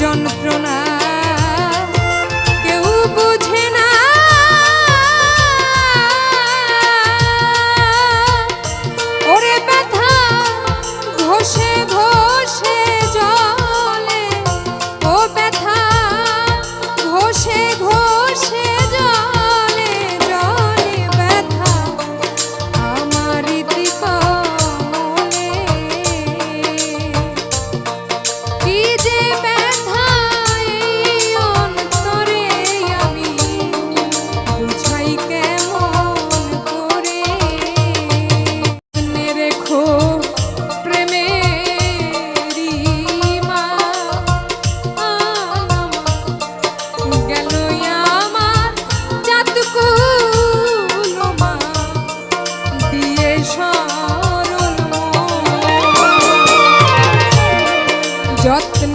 যন্ত্রণা যত্নে